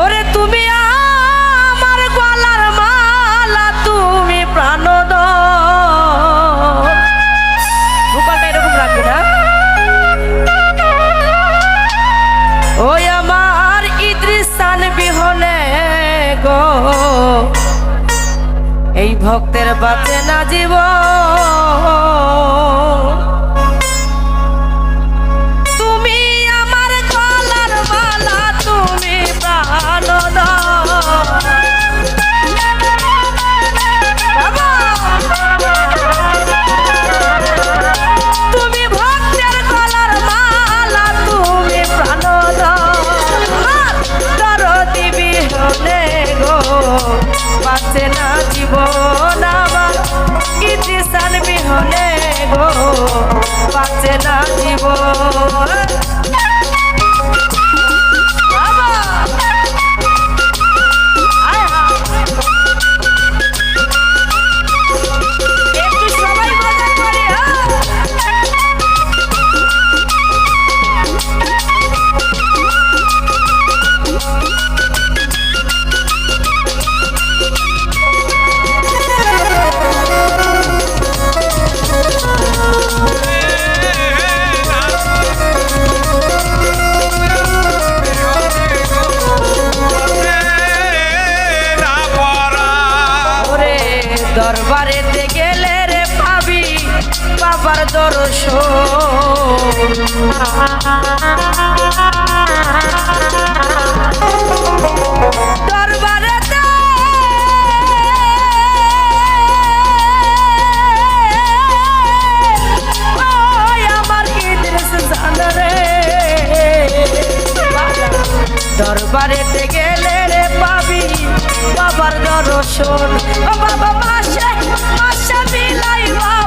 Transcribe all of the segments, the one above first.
ওরে তুমি আমার গলার মালা, তুমি প্রাণ ভূপালটা এরকম ওই আমার ইদৃশান বিহনে গো। এই ভক্তের বাঁচে না জীবন। দরবারেতে গেলে রে পাবি বাবার দরস দরবারেতে আমার কি দরবারেতে গেলে বাবার দর্শন বাবা মাসে মাসে মিলাই বাবা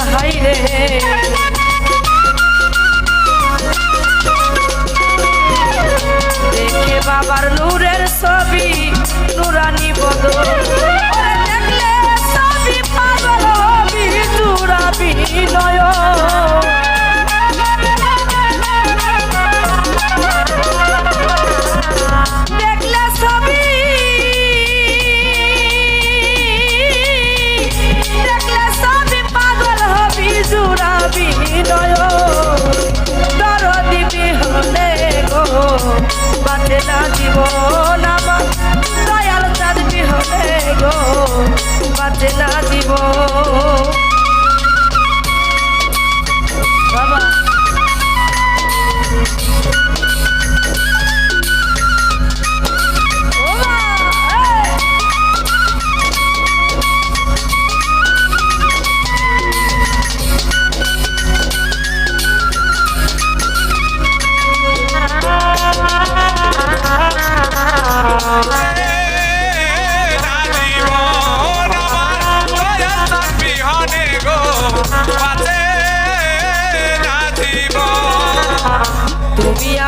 hayret na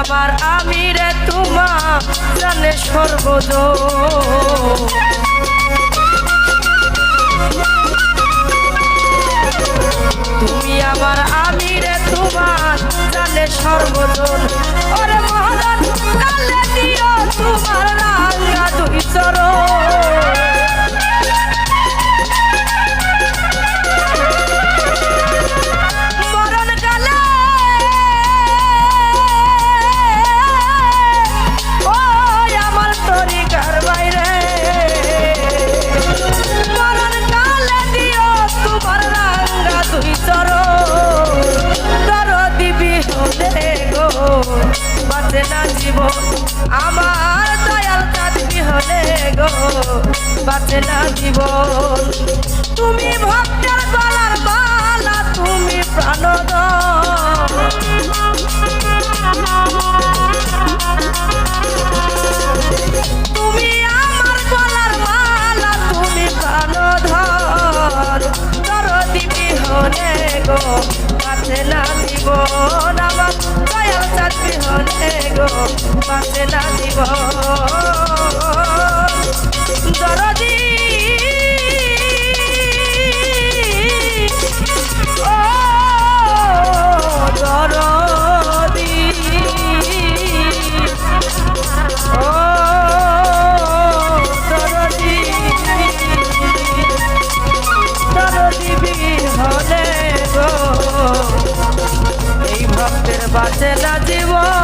আমার আমি রে তোমার জানে সর্বদ তুমি আবার আমি রে তোমার জানে সর্বদ ওরে মহারাজ, কালে দিও তোমার রাঙা দুই চরণ। se la llevó.